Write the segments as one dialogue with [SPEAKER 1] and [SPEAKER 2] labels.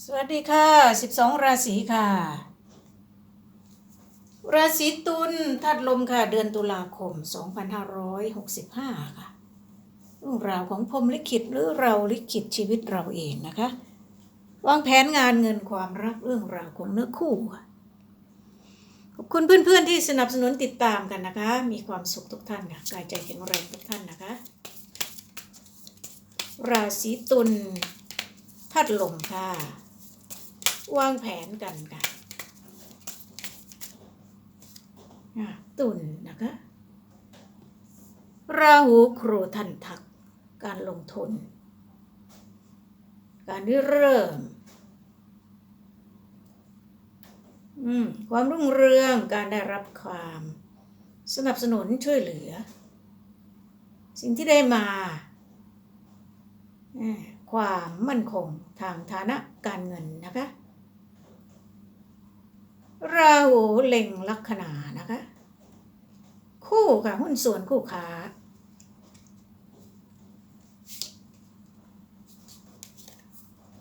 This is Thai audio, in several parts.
[SPEAKER 1] สวัสดีค่ะ 12 ราศีค่ะ ราศีตุลธาตุลมค่ะ เดือนตุลาคม 2565 ค่ะเรื่องราวของพรมลิขิตหรือเราลิขิตชีวิตเราเองนะคะ วางแผนงานเงินความรักเรื่องราวของเนื้อคู่ค่ะขอบคุณเพื่อนๆที่สนับสนุนติดตามกันนะคะ มีความสุขทุกท่านค่ะกายใจแข็งแรงทุกท่านนะคะ ราศีตุลธาตุลมค่ะ วางแผนกันค่ะตุนนะคะ ราหูครูทันทัก การลงทุน การริเริ่มความรุ่งเรืองการได้รับความ สนับสนุนช่วยเหลือ สิ่งที่ได้มา ความมั่นคงทางฐานะการเงินนะคะ ราหูเล็งลัคนานะคะ คู่ค่ะหุ้นส่วนคู่ค้า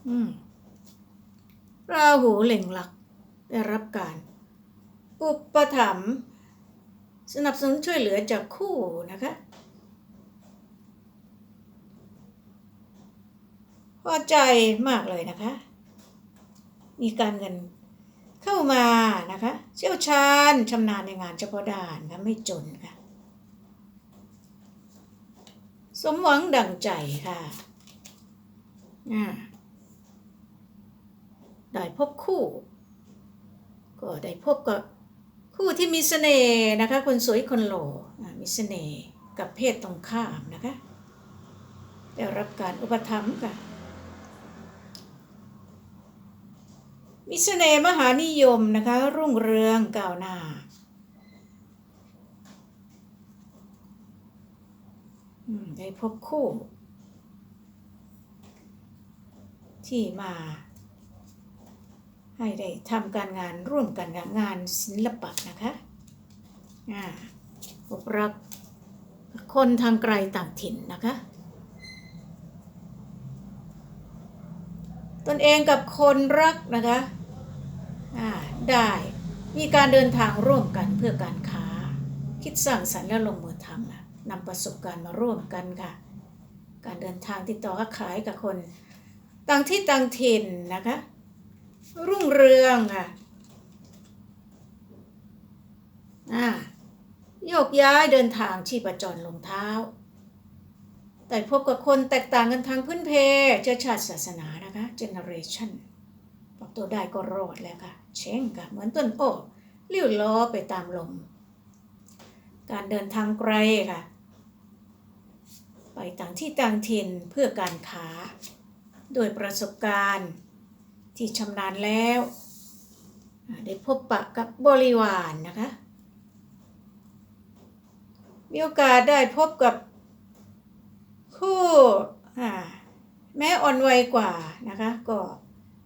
[SPEAKER 1] อืมราหูเล็งลักได้รับการ อุปถัมภ์สนับสนุนช่วยเหลือจากคู่นะคะพอใจมากเลยนะคะ มีการเงิน เข้ามานะคะ เชี่ยวชาญชำนาญในงานเฉพาะด้านค่ะไม่จนค่ะ สมหวังดังใจค่ะอ่าได้พบคู่ ก็ได้พบกับคู่ที่มีเสน่ห์นะคะ คนสวยคนหล่ออ่ามีเสน่ห์กับเพศตรงข้ามนะคะได้รับการอุปถัมภ์ค่ะ มีเสนมหานิยมนะคะ รุ่งเรืองก้าวหน้า ได้พบคู่ ที่มา ให้ได้ทำการงานร่วมกันกับงานศิลปะนะคะอ่าพบรักคนทางไกลต่างถิ่นนะคะ ตนเองกับคนรักนะคะได้มีการเดินทางร่วมกันเพื่อการค้า คิดสร้างสรรค์และลงมือทำนะนำประสบการณ์มาร่วมกันค่ะ การเดินทางติดต่อค้าขายกับคน ต่างที่ต่างถิ่นนะคะ รุ่งเรืองค่ะโยกย้ายเดินทางชีพจรลงเท้า แต่พบกับคนแตกต่างกันทางพื้นเพเชื้อชาติศาสนานะคะเจเนอเรชันปรับตัวได้ก็รอดแล้วค่ะ เช่งค่ะเหมือนต้นโอ้เลี้ยวล้อไปตามลม การเดินทางไกลค่ะ ไปต่างที่ต่างถิ่นเพื่อการค้า โดยประสบการณ์ที่ชำนาญแล้ว ได้พบปะกับบริวารนนะคะ มีโอกาสได้พบกับ คู่อ่าแม้อ่อนวัยกว่านะคะ ก็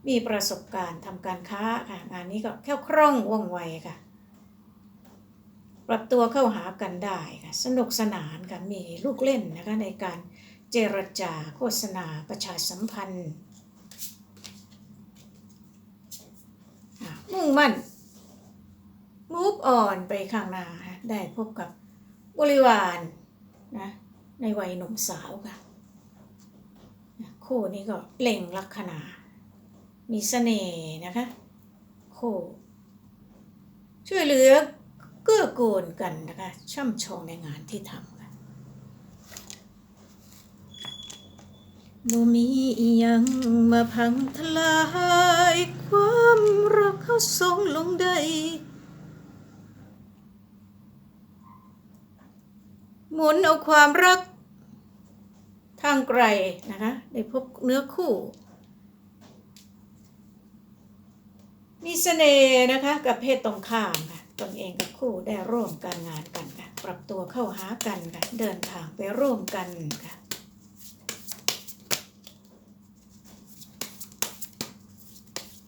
[SPEAKER 1] มีประสบการณ์ทำการค้าค่ะ งานนี้ก็แค่คล่องว่องไวค่ะ ปรับตัวเข้าหากันได้ค่ะ สนุกสนานค่ะ มีลูกเล่นนะคะในการเจรจาโฆษณาประชาสัมพันธ์อะมุ่งมั่น move on ไปข้างหน้าค่ะได้พบกับบริวารนะ ในวัยหนุ่มสาวค่ะคู่นี้ก็เปล่งลักษณะมีเสน่ห์นะคะคู่ช่วยเหลือเกื้อกูลกันนะคะช่ำชองในงานที่ทำค่ะบ่มีอียังมาพังทลาย ความรักเขาทรงลงได้หมุนเอาความรัก ทางไกลนะคะได้พบเนื้อคู่ มีเสน่ห์นะคะกับเพศตรงข้ามค่ะตนเองกับคู่ได้ร่วมการงานกันค่ะปรับตัวเข้าหากันค่ะเดินทางไปร่วมกันค่ะ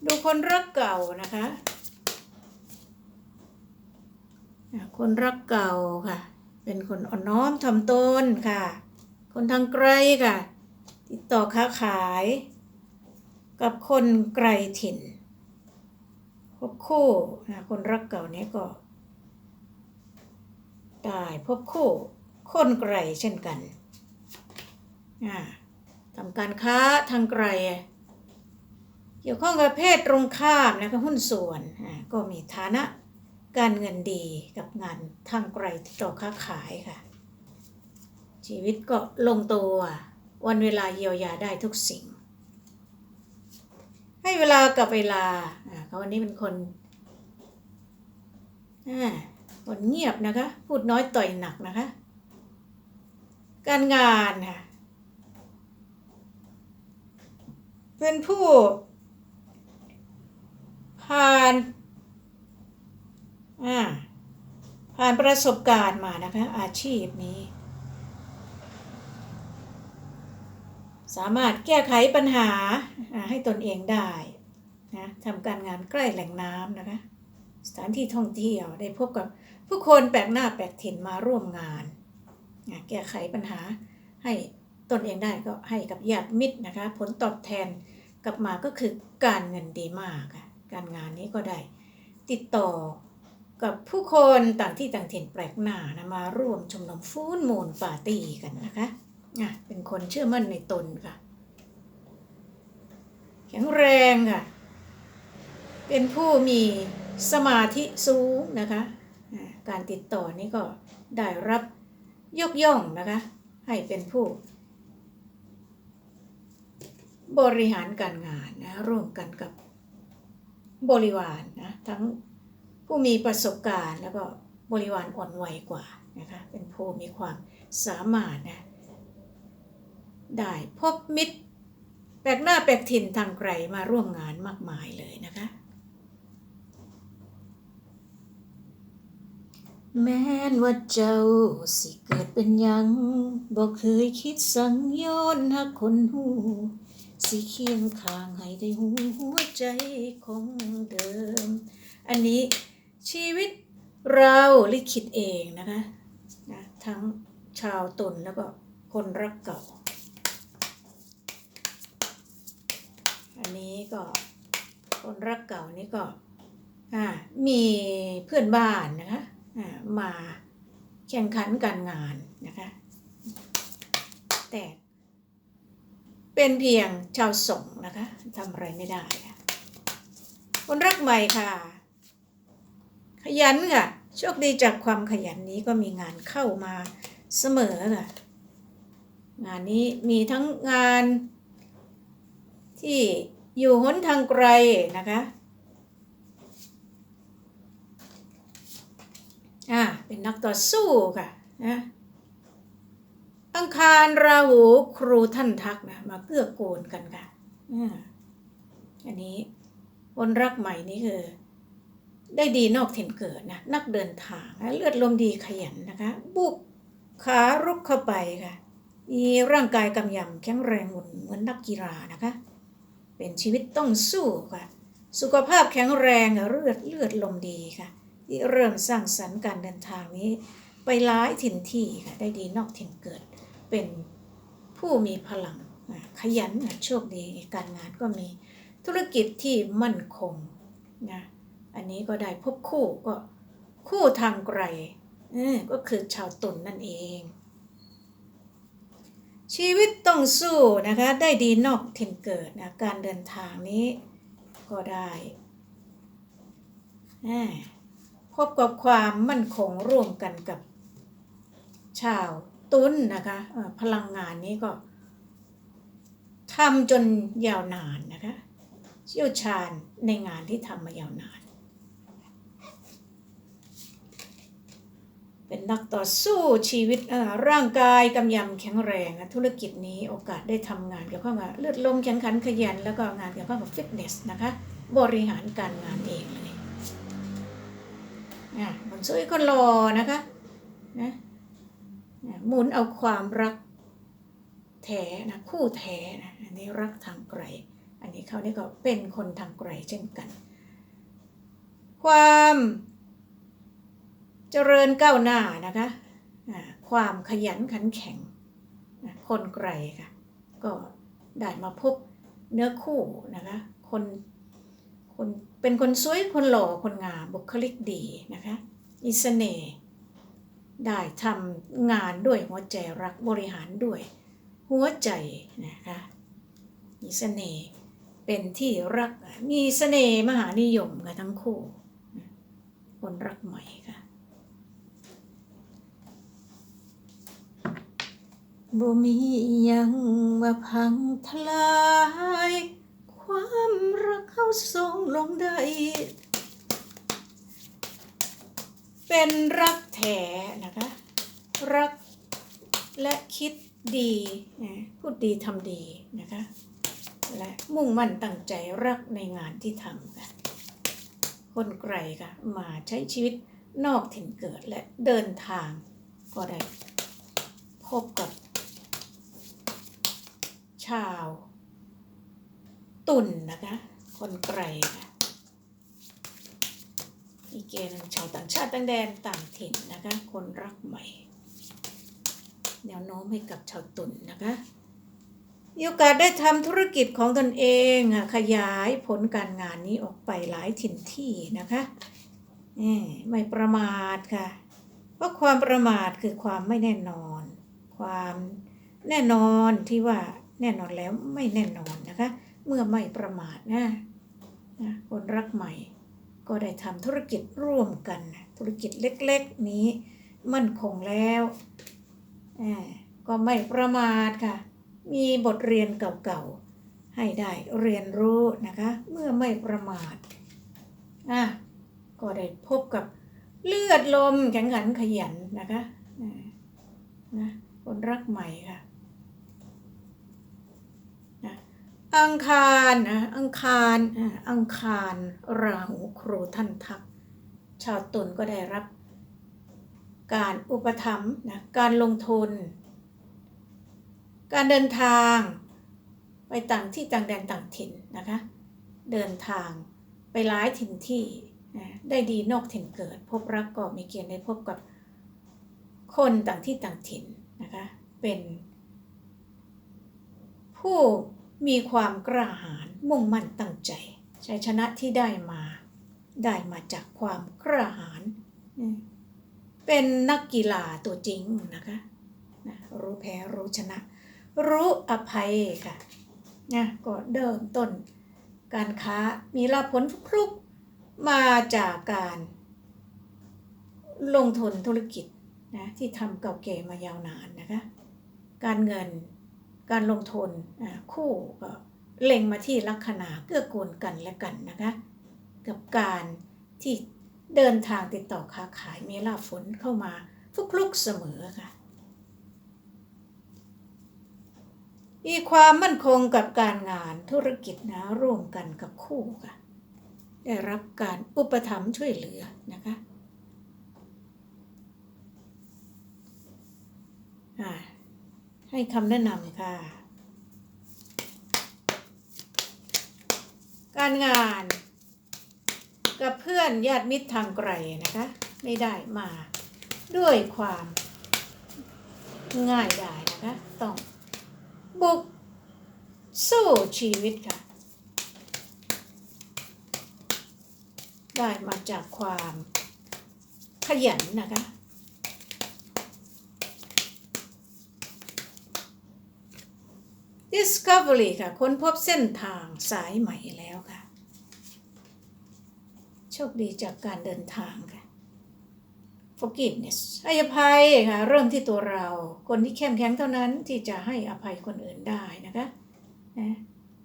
[SPEAKER 1] ดูคนรักเก่านะคะอะคนรักเก่าค่ะ เป็นคนอ่อนน้อมถ่อมตนค่ะ คนทางไกลค่ะ ติดต่อค้าขาย กับคนไกลถิ่นพบคู่นะคนรักเก่านี้ก็ได้พบคู่ คนไกลเช่นกันอ่าทำการค้าทางไกล เกี่ยวข้องกับเพศตรงข้ามนะคะหุ้นส่วนอ่าก็มีฐานะการเงินดีกับงานทางไกลติดต่อค้าขายค่ะ ชีวิตก็ลงตัว วันเวลาเยียวยาได้ทุกสิ่ง ให้เวลากับเวลาเขาวันนี้เป็นคนอ่าคนเงียบนะคะ พูดน้อยต่อยหนักนะคะ การงานค่ะเป็นผู้ ผ่านอ่าผ่านประสบการณ์มานะคะ อาชีพนี้ สามารถแก้ไขปัญหาให้ตนเองได้นะทำการงานใกล้แหล่งน้ำนะคะ สถานที่ท่องเที่ยวได้พบกับผู้คนแปลกหน้าแปลกถิ่นมาร่วมงานอ่าแก้ไขปัญหาให้ตนเองได้ก็ให้กับญาติมิตรนะคะ ผลตอบแทนกลับมาก็คือการเงินดีมากการงานนี้ก็ได้ติดต่อกับผู้คนต่างที่ต่างถิ่นแปลกหน้านะมาร่วมชมรมฟูนมูนปาร์ตี้กันนะคะ คนเชื่อมั่นในตนค่ะ แข็งแรงค่ะ เป็นผู้มีสมาธิสูงนะคะ การติดต่อนี้ก็ได้รับยกย่องนะคะ ให้เป็นผู้ บริหารการงานนะร่วมกันกับบริวารนะทั้งผู้มีประสบการณ์แล้วก็บริวารอ่อนวัยกว่านะคะเป็นผู้มีความสามารถนะ ได้พบมิตร แปลกหน้าแปลกถิ่นทางไกลมาร่วมงานมากมายเลยนะคะ แม้นว่าเจ้าสิเกิดเป็นยังบอกเคยคิดสังโยนหักคนหูสิเคียงข้างให้ได้หูหัวใจคงเดิม อันนี้ชีวิตเราลิขิตเองนะคะนะทั้งชาวตนแล้วก็คนรักเก่า อันนี้ก็คนรักเก่านี่ก็มีเพื่อนบ้านนะคะมาแข่งขันการงานนะคะแต่เป็นเพียงชาวสงฆ์นะคะทำอะไรไม่ได้ค่ะคนรักใหม่ค่ะ ขยันค่ะโชคดีจากความขยันนี้ก็มีงานเข้ามาเสมอค่ะงานนี้มีทั้งงาน ที่อยู่หนทางไกลนะคะอ่าเป็นนักต่อสู้ค่ะนะอังคารราหูครูท่านทักนะมาเกื้อกูลกันค่ะอ่าอันนี้คนรักใหม่นี่คือ ได้ดีนอกถิ่นเกิดนะนักเดินทางนะเลือดลมดีขยันนะคะ บุกขารุกเข้าไปค่ะ มีร่างกายกำยำแข็งแรงหุ่นเหมือนนักกีฬานะคะ เป็นชีวิตต้องสู้ค่ะ สุขภาพแข็งแรงค่ะเลือดเลือดลมดีค่ะที่เริ่มสร้างสรรค์การเดินทางนี้ ไปหลายถิ่นที่ค่ะได้ดีนอกถิ่นเกิด เป็นผู้มีพลังอะขยันอะโชคดีการงานก็มีธุรกิจที่มั่นคงนะอันนี้ก็ได้พบคู่ก็คู่ทางไกลเออก็คือชาวตุนนั่นเอง ชีวิตต้องสู้นะคะ ได้ดีนอกถิ่นเกิดนะการเดินทางนี้ก็ได้พบกับความมั่นคงร่วมกันกับชาวตุนนะคะพลังงานนี้ก็ทำจนยาวนานนะคะ เชี่ยวชาญในงานที่ทำมายาวนาน เป็นนักต่อสู้ชีวิตร่างกายกำยำแข็งแรงนะธุรกิจนี้โอกาสได้ทำงานเกี่ยวข้องกับเลือดลมแข็งขันขยัน แล้วก็งานเกี่ยวข้องกับฟิตเนสนะคะบริหารการงานเองเลยอะคนสวยคนรอนะคะนะอะหมุนเอาความรักแท้นะคู่แท้นะอันนี้รักทางไกล อันนี้เขานี่ก็เป็นคนทางไกลเช่นกัน ความ เจริญก้าวหน้านะคะความขยันขันแข็งคนไกลค่ะก็ได้มาพบเนื้อคู่นะคะคนคนเป็นคนสวยคนหล่อคนงามบุคลิกดีนะคะมีเสน่ห์ได้ทำงานด้วยหัวใจรักบริหารด้วยหัวใจนะคะมีเสน่ห์เป็นที่รักมีเสน่ห์มหานิยมกันทั้งคู่ คนรักใหม่ค่ะ บ่มีอิหยังว่าพังทลาย ความรักเข้าทรงลงได้ เป็นรักแท้นะคะ รักและคิดดีนะพูดดีทำดีนะคะ และมุ่งมั่นตั้งใจรักในงานที่ทำค่ะคนไกลค่ะ มาใช้ชีวิตนอกถิ่นเกิดและเดินทางก็ได้พบกับ ชาว ตุ่นนะคะ คนไกลค่ะอีกเกณฑ์ชาวต่างชาติต่างแดนต่างถิ่นนะคะ คนรักใหม่ แนวโน้มให้กับชาวตุ่นนะคะมีโอกาสได้ทำธุรกิจของตนเองค่ะขยายผลการงานนี้ออกไปหลายถิ่นที่นะคะไม่ประมาทค่ะ เพราะความประมาทคือความไม่แน่นอน ความแน่นอนที่ว่า แน่นอนแล้วไม่แน่นอนนะคะ เมื่อไม่ประมาทนะนะคนรักใหม่ ก็ได้ทำธุรกิจร่วมกัน ธุรกิจเล็กๆนี้ มั่นคงแล้วก็ไม่ประมาทค่ะ มีบทเรียนเก่าๆ ให้ได้เรียนรู้นะคะ เมื่อไม่ประมาทอะก็ได้พบกับเลือดลมแข็งขันขยันนะคะนะคนรักใหม่ค่ะ อังคารนะอังคารอ่าอังคารราหูครูท่านทัก ชาวตุลก็ได้รับ การอุปถัมภ์นะการลงทุน การเดินทางไปต่างที่ต่างแดนต่างถิ่นนะคะ เดินทางไปหลายถิ่นที่ได้ดีนอกถิ่นเกิด พบรักก็มีเกณฑ์ได้พบกับคนต่างที่ต่างถิ่นนะคะ เป็นผู้ มีความกล้าหาญมุ่งมั่นตั้งใจชัยชนะที่ได้มา ได้มาจากความกล้าหาญอืมเป็นนักกีฬาตัวจริงนะคะนะรู้แพ้รู้ชนะ รู้อภัยค่ะนะก็เริ่มต้น การค้ามีลาผลฟลุกมาจากการลงทุนธุรกิจนะที่ทำเก่าแก่มายาวนานนะคะ การเงิน การลงทุนคู่ก็เล็งมาที่ลัคนาเกื้อกูลกันและกันนะคะกับการที่เดินทางติดต่อค้าขายมีลาฝนเข้ามาฟุกลุกเสมอค่ะมีความมั่นคงกับการงานธุรกิจนะร่วมกันกับคู่ค่ะ ได้รับการอุปถัมภ์ช่วยเหลือนะคะ ให้คำแนะนำค่ะ การงาน กับเพื่อนญาติมิตรทางไกลนะคะ ไม่ได้มาด้วยความง่ายดายนะคะ ต้องบุกสู้ชีวิตค่ะ ได้มาจากความขยันนะคะ Discovery ค่ะ ค้นพบเส้นทางสายใหม่แล้วค่ะ โชคดีจากการเดินทางค่ะ Forgiveness ให้อภัยค่ะ เริ่มที่ตัวเรา คนที่เข้มแข็งเท่านั้นที่จะให้อภัยคนอื่นได้นะคะนะ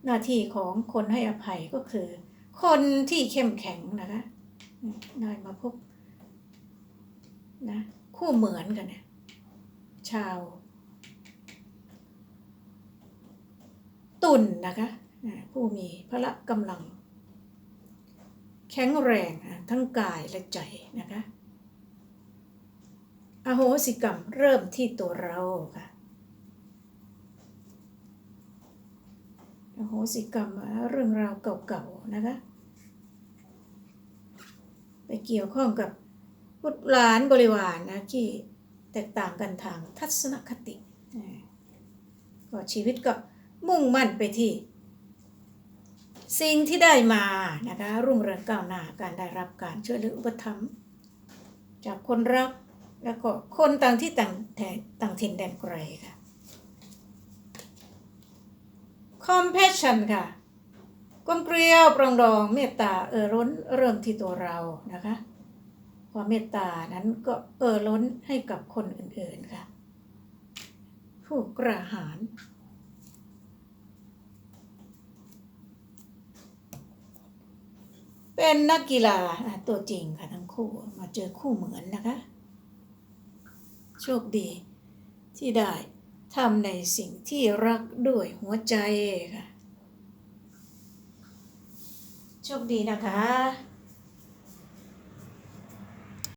[SPEAKER 1] หน้าที่ของคนให้อภัยก็คือ คนที่เข้มแข็งนะคะได้มาพบนะคู่เหมือนกันเนี่ยชาว ตุนนะคะผู้มีพละกำลัง แข็งแรงทั้งกายและใจนะคะอโหสิกรรมเริ่มที่ตัวเราค่ะอโหสิกรรมเรื่องราวเก่าๆนะคะไปเกี่ยวข้องกับบุตรหลานบริวารนะที่แตกต่างกันทางทัศนคติก็ชีวิตก็ มุ่งมั่นไปที่ สิ่งที่ได้มานะคะรุ่งเรืองก้าวหน้าการได้รับการช่วยเหลืออุปถัมภ์จากคนรักแล้วก็คนต่างที่ต่างแทนต่างถิ่นแดนไกลค่ะ compassion ค่ะกลมเกลียวปรองดองเมตตาเอ่อล้นเริ่มที่ตัวเรานะคะความเมตตานั้นก็เอ่อล้นให้กับคนอื่นๆค่ะ ผู้กระหาร เป็นนักกีฬาตัวจริงค่ะทั้งคู่มาเจอคู่เหมือนนะคะ โชคดีที่ได้ทำในสิ่งที่รักด้วยหัวใจค่ะ โชคดีนะคะ